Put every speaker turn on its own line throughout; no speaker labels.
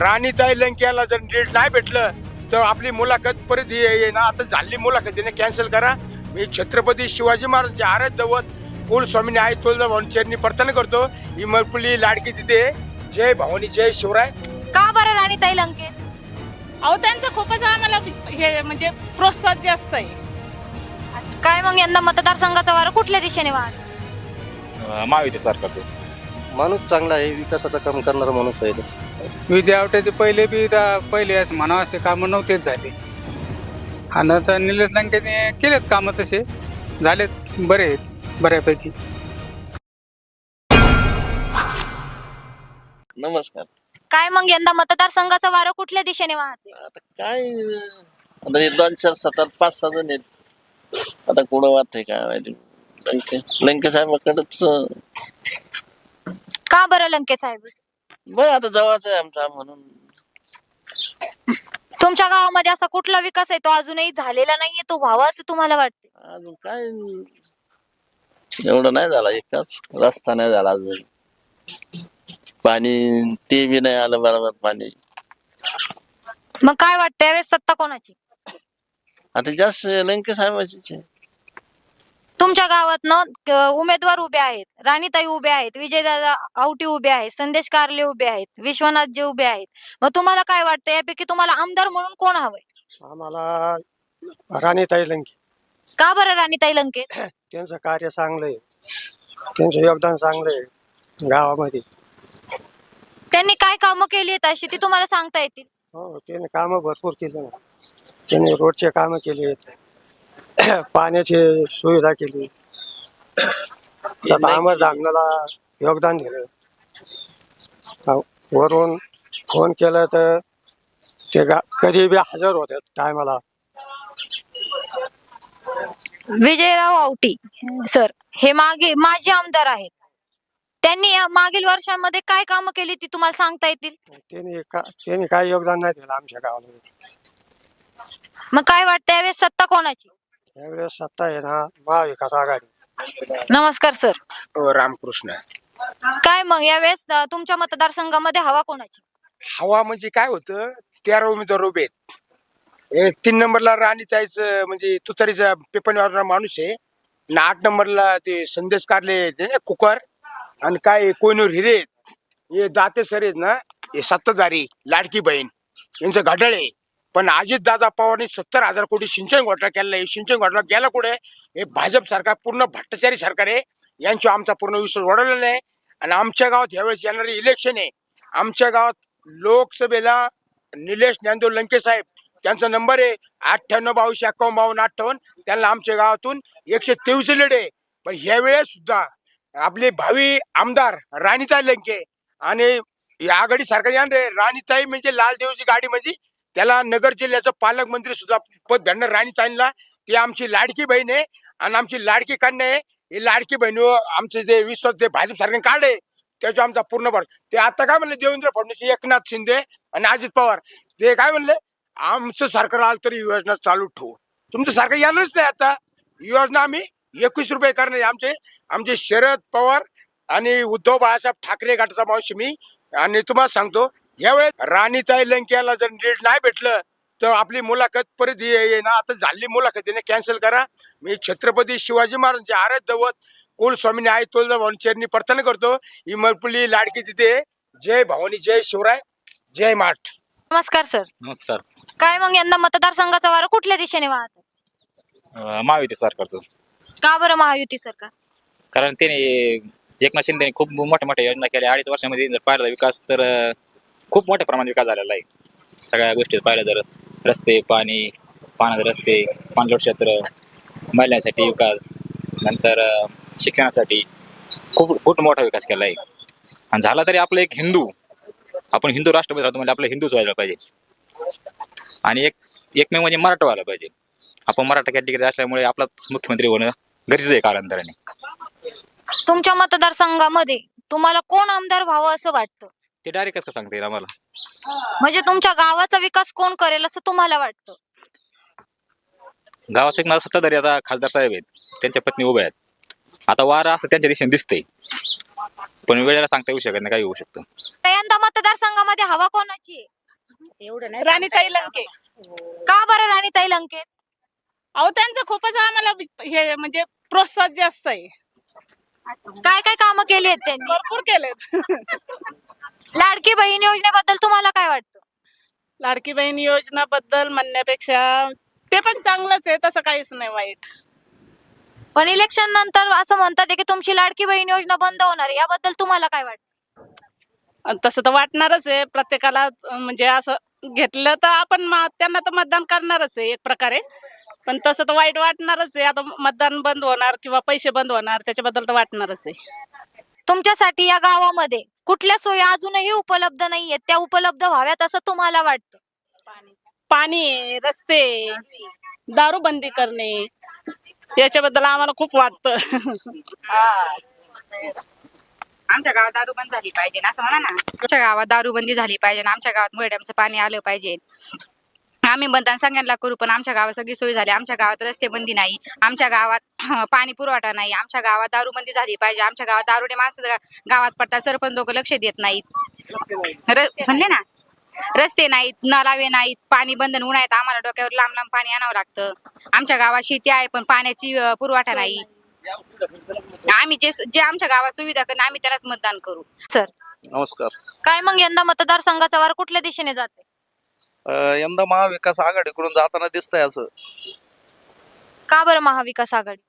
राणीचाही लंकेला जर नीट नाही भेटलं तर आपली मुलाखत परत ये ये ना आता झाली मुलाखतीने कॅन्सल करा. मी छत्रपती शिवाजी महाराजांचे आराध्य दैवत कुल स्वामीने आई तुळजाभवानी चरणी प्रार्थना करतो. ही मरपुली लाडकी तिथे जय भवानी जय शिवराय.
का बरं राणीताई लंकेत?
अहो त्यांचं खूपच आम्हाला हे म्हणजे प्रोत्साहन जास्त आहे.
काय मग यंदा मतदारसंघाचा वारं कुठल्या दिशेने वाहत
महायुती सरकारचं
माणूस चांगला आहे विकासाचं काम करणारा माणूस आहे. तो.
विद्यावट्याचे पहिले बी दा- पहिले असं म्हणा असे कामं नव्हतेच झाले. आणि आता निलेश लंकेने केलेत कामं तसे. झालेत बरे आहेत बऱ्यापैकी.
नमस्कार.
काय मग यंदा मतदारसंघाचा वारं कुठल्या दिशेने वाहते?
आता काय अं, आता हे दोन चार सतत पाच सहा जण आहेत. आता कुठं वाटतंय काय माहिती. लंके लंके साहेबाकडेच
का बरं लंके साहेब?
बरं आता जवळच आहे आमचा म्हणून.
तुमच्या गावामध्ये असा कुठला विकास आहे? तो अजूनही झालेला नाहीये तो व्हावा असं तुम्हाला वाटते
अजून काय? एवढं नाही झाला एकाच रस्ता नाही झाला अजून. पाणी ते बी नाही आलं बरोबर पाणी.
मग काय वाटतं यावेळेस सत्ता कोणाची?
आता जास्त लंके साहेबाचीच आहे.
तुमच्या गावात न उमेदवार उभे आहेत. राणीताई उभे आहेत. विजयदादा आवटी उभे आहेत. संदेश कारले उभे आहेत. विश्वनाथ जे उभे आहेत. मग तुम्हाला काय वाटतं? यापैकी तुम्हाला आमदार म्हणून कोण हवंय?
आम्हाला राणीताई लंके.
का बरं राणीताई लंके?
त्यांचं कार्य चांगलं आहे त्यांचं योगदान चांगलं आहे गावामध्ये.
त्यांनी काय कामं केली आहेत अशी ती तुम्हाला सांगता येतील?
हो त्याने कामं भरपूर केली ना. त्यांनी रोडचे कामं केली आहेत. पाण्याची सुविधा केली. अमर धामणाला योगदान दिलं. वरून फोन केलं तर ते गा कधी बी हजर होतात टायमाला.
विजयराव आवटी सर हे मागे माजी आमदार आहेत. त्यांनी या मागील वर्षांमध्ये काय कामं केली ती तुम्हाला सांगता येतील?
त्यांनी का त्यांनी काय योगदान नाही दिलं आमच्या गावाला
मग काय वाटतं यावेळेस सत्ता कोणाची?
यावेळेस सत्ता आहे ना महाविकास आघाडी.
नमस्कार सर.
ओ, रामकृष्ण.
काय मग यावेळेस अं, तुमच्या मतदारसंघामध्ये हवा कोणाची?
हवा म्हणजे काय होतं तेरा उमेदवार उभे आहेत. हे तीन नंबरला राणीचाईच म्हणजे तुतारीचा पेपर वाजवणारा माणूस आहे. आणि आठ नंबरला ते संदेश कारले ना कुकर. आणि काय कोयनूर हिरे आहेत. हे दाते सर आहेत ना हे सत्ताधारी लाडकी बहीण. यांचं घड्याळ आहे. पण अजित दादा पवारने सत्तर हजार कोटी सिंचन घोटाळा केलेला आहे. सिंचन घोटाळा गेला कुठे? हे भाजप सरकार पूर्ण भ्रष्टाचारी सरकार आहे. यांच्यावर आमचा पूर्ण विश्वास वाढवलेला आहे आणि आमच्या गावात यावेळेस येणारे इलेक्शन आहे. आमच्या गावात लोकसभेला निलेश ज्ञानदेव लंके साहेब त्यांचा नंबर आहे अठ्ठ्याण्णव बावीस एक्कावन्न बावन्न अठ्ठावन्न. त्यांना आमच्या गावातून एकशे तेवीस लीड आहे. पण यावेळेस सुद्धा आपले भावी आमदार राणीताई लंके आणि या आघाडी सरकार राणीताई म्हणजे लाल देवची गाडी म्हणजे त्याला नगर जिल्ह्याचं पालकमंत्री सुद्धा पद राणी राणीताईंना ती आमची लाडकी बहीण आहे. आणि आमची लाडकी कन्या आहे. ही लाडकी बहिणी हो, आमचे जे विश्वास जे भाजप सरकार कार्ड आहे त्याचा आमचा पूर्ण भर. ते आता काय म्हणले देवेंद्र फडणवीस एकनाथ शिंदे आणि अजित पवार. ते काय म्हणले आमचं सरकार आलं तरी योजना चालू ठेवू. तुमचं सरकार येणारच नाही आता. योजना आम्ही एकवीस रुपये करणार आहे. आमचे. आमचे शरद पवार आणि उद्धव बाळासाहेब ठाकरे गटाचा मावशी मी. आणि तुम्हाला सांगतो यावेळेस राणीचाही लंकेला जर नीट नाही भेटलं तर आपली मुलाखत परत ये ये ना. आता झाली मुलाखतीने कॅन्सल करा. मी छत्रपती शिवाजी महाराजांचे आराध्य दैवत कुल स्वामीने आई तुळजाभवानी चरणी प्रार्थना करतो. ही मरपुली लाडकी तिथे. जय भवानी जय शिवराय जय माठ.
नमस्कार सर.
नमस्कार.
काय मग यंदा मतदारसंघाचा वारं कुठल्या दिशेने वाहत
अं, महायुती सरकारचं.
का बरं महायुती सरकार?
कारण त्याने एकनाथ शिंदेने खूप मोठ्या मोठ्या योजना केल्या. अडीच वर्षामध्ये जर पाहिला विकास. तर अं, खूप मोठ्या प्रमाणात विकास झालेला आहे. सगळ्या गोष्टी पाहिलं तर रस्ते पाणी पाण्याचे रस्ते पाणलोट क्षेत्र महिलांसाठी विकास नंतर शिक्षणासाठी खूप खूप मोठा विकास केला आहे. आणि झाला तरी आपलं एक हिंदू आपण हिंदू राष्ट्रपती राहतो म्हणजे आपलं हिंदूच व्हायला पाहिजे. आणि एक एकमेव म्हणजे मराठा व्हायला पाहिजे. आपण मराठा कॅटेगरी असल्यामुळे आपलाच मुख्यमंत्री होणं गरजेचं आहे कालांतराने.
तुमच्या मतदारसंघामध्ये तुम्हाला कोण आमदार व्हावं असं वाटतं?
ते डायरेक्ट कसं सांगता येईल आम्हाला?
म्हणजे तुमच्या गावाचा विकास कोण करेल असं तुम्हाला वाटतं?
गावाचा एक माझा सत्ताधारी आता खासदार साहेब आहेत. त्यांच्या पत्नी उभ्या आहेत. आता वारं असं त्यांच्या दिशेने दिसतंय. पण वेळेला सांगता येऊ शकत नाही काही होऊ शकतं.
यंदा मतदारसंघामध्ये हवा कोणाची आहे?
राणीताई लंके
का. बरं राणीताई लंके
अहो त्यांचं खूपच आम्हाला हे म्हणजे प्रोत्साहन जास्त आहे.
काय काय कामं केली आहेत त्यांनी?
भरपूर केलेत.
लाडकी बहीण योजनेबद्दल तुम्हाला काय वाटतं?
लाडकी बहीण योजनाबद्दल म्हणण्यापेक्षा ते पण चांगलंच आहे तसं काहीच नाही वाईट.
पण इलेक्शन नंतर असं म्हणतात की तुमची लाडकी बहीण योजना बंद होणार आहे याबद्दल तुम्हाला काय वाटतं?
तसं तर वाटणारच आहे प्रत्येकाला अं, म्हणजे असं घेतलं तर आपण म- त्यांना तर मतदान करणारच आहे एक प्रकारे. पण तसं तर वाईट वाटणारच आहे आता मतदान बंद होणार किंवा पैसे बंद होणार त्याच्याबद्दल तर वाटणारच आहे.
तुमच्यासाठी या गावामध्ये कुठल्या सोयी अजूनही उपलब्ध नाहीयेत. त्या उपलब्ध व्हाव्यात असं तुम्हाला वाटतं?
पाणी रस्ते दारूबंदी करणे याच्याबद्दल आम्हाला खूप वाटतं.
आमच्या गावात दारूबंद झाली पाहिजे ना असं म्हणा ना. आमच्या गावात दारूबंदी झाली पाहिजे ना आमच्या गावात मॅडमचं पाणी आलं पाहिजे. आम्ही मतदान सगळ्यांना करू पण आमच्या गावात सगळी सोय झाली. आमच्या गावात रस्ते बंदी नाही. आमच्या गावात पाणी पुरवठा नाही. आमच्या गावात दारूबंदी झाली पाहिजे. आमच्या गावात दारुडे माणसं गावात पडतात. सरपंच लोक लक्ष देत नाहीत. म्हणले ना रस्ते नाहीत नलावे नाहीत पाणी बंधन उन्हाळ्यात आम्हाला डोक्यावर लांब लांब पाणी आणावं लागतं. आमच्या गावात शेती आहे पण पाण्याची पुरवठा नाही. आम्ही जे जे आमच्या गावात सुविधा करणं आम्ही त्यालाच मतदान करू.
सर.
नमस्कार.
काय मग यंदा मतदारसंघाचा वार कुठल्या दिशेने जाते
यंदा महाविकास आघाडीकडून जाताना दिसतंय असं.
का बरं महाविकास आघाडी?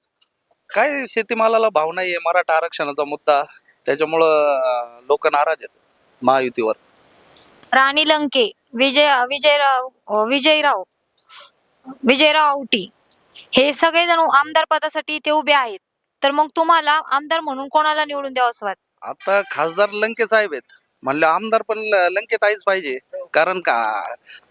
काय शेतीमालाला भाव नाहीये मराठा आरक्षणाचा मुद्दा. त्याच्यामुळं लोक नाराज आहेत महायुतीवर.
राणी लंके विजय विजयराव अं, विजयराव विजयराव औटी हे सगळेजण आमदार पदासाठी इथे उभे आहेत. तर मग तुम्हाला आमदार म्हणून कोणाला निवडून द्यावं असं वाटतं?
आता खासदार लंके साहेब आहेत. म्हणलं आमदार पण ल- लंकेताईच पाहिजे. कारण का?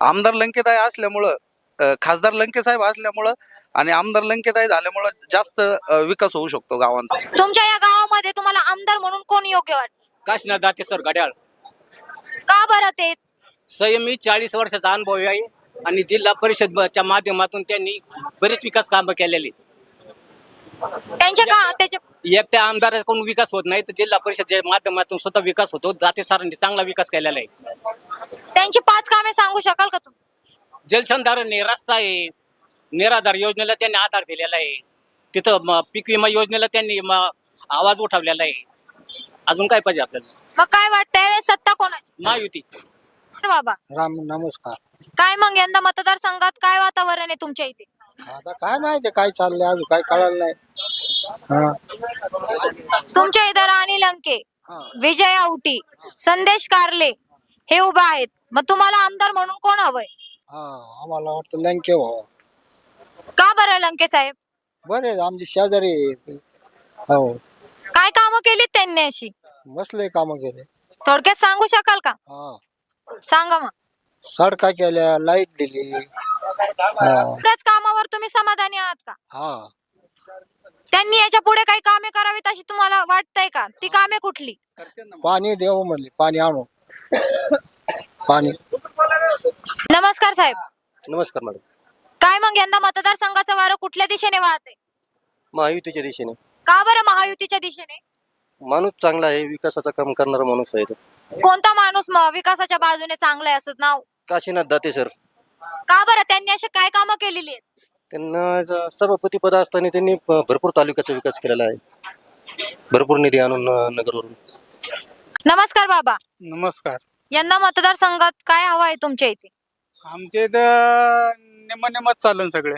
आमदार लंकेताई असल्यामुळं अ, खासदार लंके साहेब असल्यामुळं आणि आमदार लंकेताई झाल्यामुळं जास्त अ, विकास होऊ शकतो गावांचा.
तुमच्या या गावामध्ये तुम्हाला आमदार म्हणून कोण योग्य वाटतं?
काशीनाथ दाते सर घड्याळ.
का बरं तेच?
संयमी चाळीस वर्षाचा अनुभव आहे आणि जिल्हा परिषदच्या माध्यमातून त्यांनी बरेच विकास कामं केलेली
त्यांच्या का त्याच्या
एकट्या आमदाराकडून विकास होत नाही तर जिल्हा परिषदच्या माध्यमातून स्वतः विकास होतो दाते सरांनी चांगला विकास केलेला आहे.
त्यांची पाच कामे सांगू शकाल का तुम्ही?
जलसंधारण आहे रस्ता आहे निराधार योजनेला त्यांनी आधार दिलेला आहे. तिथं म- पीक विमा योजनेला त्यांनी म- आवाज उठवलेला आहे. अजून काय पाहिजे आपल्याला?
मग काय वाटतं यावेळेस सत्ता कोणाची?
महायुती.
बाबा.
राम नमस्कार.
काय मग यंदा मतदारसंघात काय वातावरण आहे तुमच्या इथे?
आता काय माहिती काय चाललंय अजून काय कळालं नाही. हा.
तुमच्या इथं राणी लंके
हा.
विजय औटी संदेश कारले हे उभे आहेत. मग तुम्हाला आमदार म्हणून कोण हवंय?
हा आम्हाला वाटतं लंके भाऊ.
का बरं लंके साहेब?
बरे आमचे शेजारी आहे. हो.
काय कामं केलीत त्यांनी अशी?
बसले काम केले.
थोडक्यात सांगू शकाल का?
हा.
सांगा मग.
सडका केल्या लाइट दिली. हा.
एवढ्याच कामावर तुम्ही समाधानी आहात का?
हा.
त्यांनी याच्यापुढे काही कामे करावीत अशी तुम्हाला वाटतंय का? ती कामे कुठली?
पाणी देऊ म्हणले पाणी आणू. पाणी.
नमस्कार साहेब.
नमस्कार मॅडम.
काय मग यंदा मतदारसंघाचं वारं कुठल्या दिशेने वाहते
महायुतीच्या दिशेने.
का बरं महायुतीच्या दिशेने?
माणूस चांगला आहे विकासाचं काम करणारा माणूस आहे तो.
कोणता माणूस म- विकासाच्या बाजूने चांगला आहे असं नाव?
काशीनाथ दाते सर.
का बरं? त्यांनी अशी काय कामं केलेली आहेत?
त्यांना ज- सभापती पद असताना त्यांनी प- भरपूर तालुक्याचा विकास केलेला आहे. भरपूर निधी आणून अ, नगरवरून.
नमस्कार बाबा.
नमस्कार.
यंदा मतदारसंघात काय हवं आहे तुमच्या इथे?
आमच्या इथं निम्म निम्मच चालन सगळे.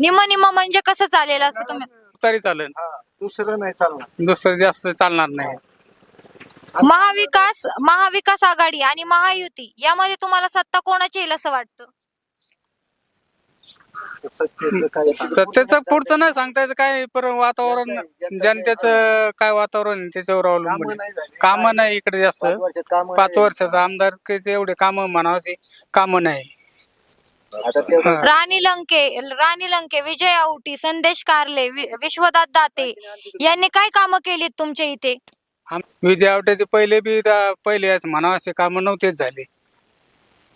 निम निम म्हणजे कसं चालेल असं तुम्ही?
तरी चालेल
दुसरं नाही चालणार.
दुसरं जास्त चालणार नाही.
महाविकास महाविकास आघाडी आणि महायुती यामध्ये तुम्हाला सत्ता कोणाची येईल असं वाटतं?
सत्तेचं पुढचं नाही सांगता येतं. काय पर वातावरण जनतेचं काय वातावरण त्याच्यावर अवलंबून काम नाही इकडे जास्त. पाच वर्षाचं आमदार एवढे काम म्हणावचे काम नाही. हा.
राणी लंके राणी लंके विजय औटी संदेश कारले वि- विश्वनाथ दाते यांनी काय कामं केलीत तुमच्या इथे?
आम- विजय आवट्याचे पहिले बी पहिले असं म्हणावं असे कामं नव्हतेच झाले.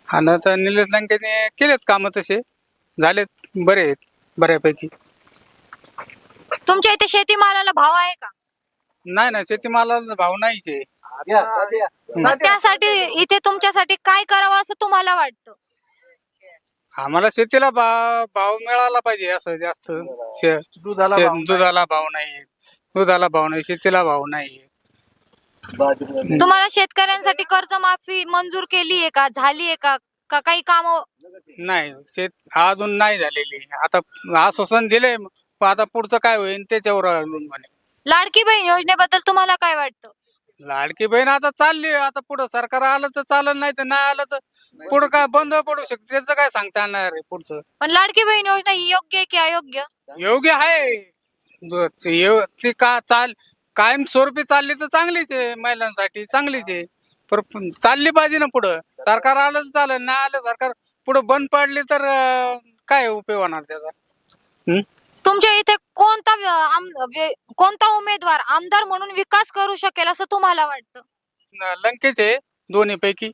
आणि आता निलेश लंकेने केलेत कामं तसे. झालेत. बरे आहेत. बऱ्यापैकी.
तुमच्या इथे शेतीमालाला भाव आहे का?
नाही ना शेतीमालाला भाव नाहीच आहे.
मग त्यासाठी इथे तुमच्यासाठी काय करावं असं तुम्हाला वाटतं?
आम्हाला शेतीला भाव भाव मिळाला पाहिजे असं जास्त. शे- शे- दुधाला भाव नाही. दुधाला भाव नाही. शेतीला भाव नाही.
तुम्हाला शेतकऱ्यांसाठी कर्जमाफी मंजूर केली आहे का? झाली आहे का? का काही काम
नाही शेत अजून नाही झालेली. आता आश्वासन दिले आता पुढचं काय होईल त्याच्यावर अवलंबून म्हणे.
लाडकी बहीण योजनेबद्दल तुम्हाला काय वाटतं?
लाडकी बहीण आता चालली आता पुढं सरकार आलं तर चालेल नाही तर नाही आलं तर पुढं काय बंद पडू शकतं त्याचं काय सांगता येणार आहे पुढचं?
पण लाडकी बहीण योजना ही योग्य आहे की अयोग्य?
योग्य आहे. दो- यो- ती का चाल कायम स्वरूपी चालली तर चांगलीच आहे महिलांसाठी चांगलीच आहे. पर चालली पाहिजे ना पुढं. सरकार आलं तर चालेल नाही आलं सरकार पुढं बंद पडली तर अं, काय उपयोग होणार त्याचा?
तुमच्या इथे कोणता व्य- आम- व्य- कोणता उमेदवार आमदार म्हणून विकास करू शकेल असं तुम्हाला वाटतं?
न- लंकेच आहे दोन्ही पैकी